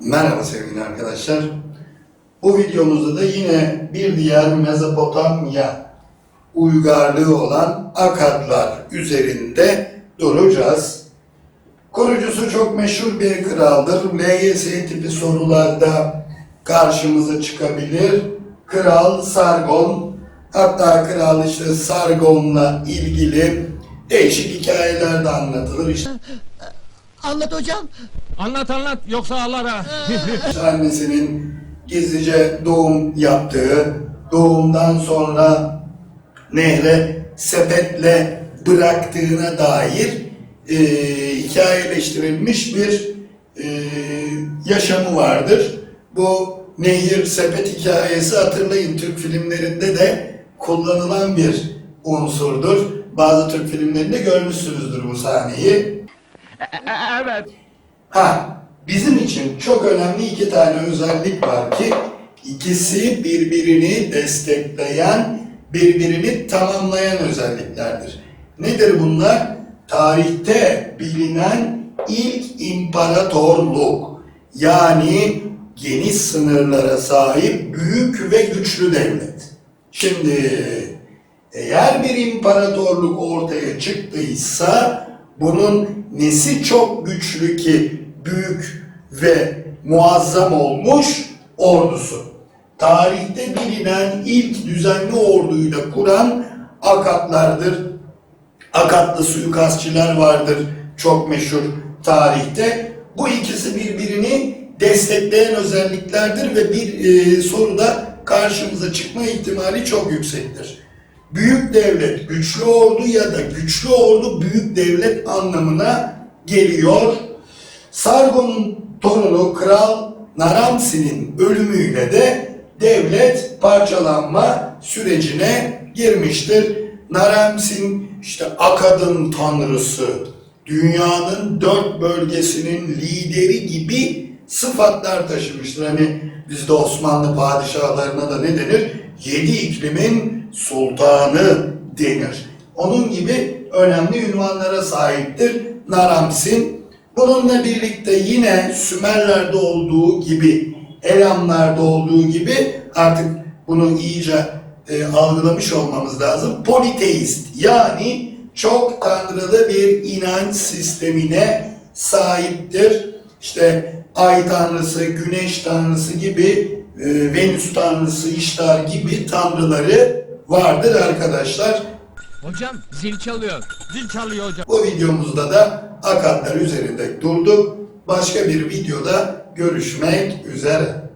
Merhaba sevgili arkadaşlar. Bu videomuzda da yine bir diğer Mezopotamya uygarlığı olan Akatlar üzerinde duracağız. Kurucusu çok meşhur bir kraldır. LGS tipi sorularda karşımıza çıkabilir. Kral Sargon. Hatta kral işte Sargon'la ilgili değişik hikayeler de anlatılır. İşte Anlat hocam. Anlat anlat yoksa ağlar ha. annesinin gizlice doğum yaptığı, doğumdan sonra nehre sepetle bıraktığına dair e, hikayeleştirilmiş bir e, yaşamı vardır. Bu nehir sepet hikayesi hatırlayın Türk filmlerinde de kullanılan bir unsurdur. Bazı Türk filmlerinde görmüşsünüzdür bu sahneyi. Evet. Ha, bizim için çok önemli iki tane özellik var ki ikisi birbirini destekleyen, birbirini tamamlayan özelliklerdir. Nedir bunlar? Tarihte bilinen ilk imparatorluk. Yani geniş sınırlara sahip büyük ve güçlü devlet. Şimdi eğer bir imparatorluk ortaya çıktıysa bunun nesi çok güçlü ki büyük ve muazzam olmuş ordusu. Tarihte bilinen ilk düzenli orduyu da kuran Akatlardır. Akatlı suikastçılar vardır çok meşhur tarihte. Bu ikisi birbirini destekleyen özelliklerdir ve bir e, soruda karşımıza çıkma ihtimali çok yüksektir. Büyük devlet, güçlü ordu ya da güçlü ordu büyük devlet anlamına geliyor. Sargon'un torunu Kral Naramsi'nin ölümüyle de devlet parçalanma sürecine girmiştir. Naramsin işte Akad'ın tanrısı, dünyanın dört bölgesinin lideri gibi sıfatlar taşımıştır. Hani bizde Osmanlı padişahlarına da ne denir? Yedi iklimin sultanı denir. Onun gibi önemli ünvanlara sahiptir Naramsin. Bununla birlikte yine Sümerler'de olduğu gibi, Elamlar'da olduğu gibi artık bunu iyice e, algılamış olmamız lazım. Politeist yani çok tanrılı bir inanç sistemine sahiptir. İşte ay tanrısı, güneş tanrısı gibi, e, Venüs tanrısı, İştar gibi tanrıları vardır arkadaşlar. Hocam zil çalıyor. Zil çalıyor hocam. Bu videomuzda da akatlar üzerinde durduk. Başka bir videoda görüşmek üzere.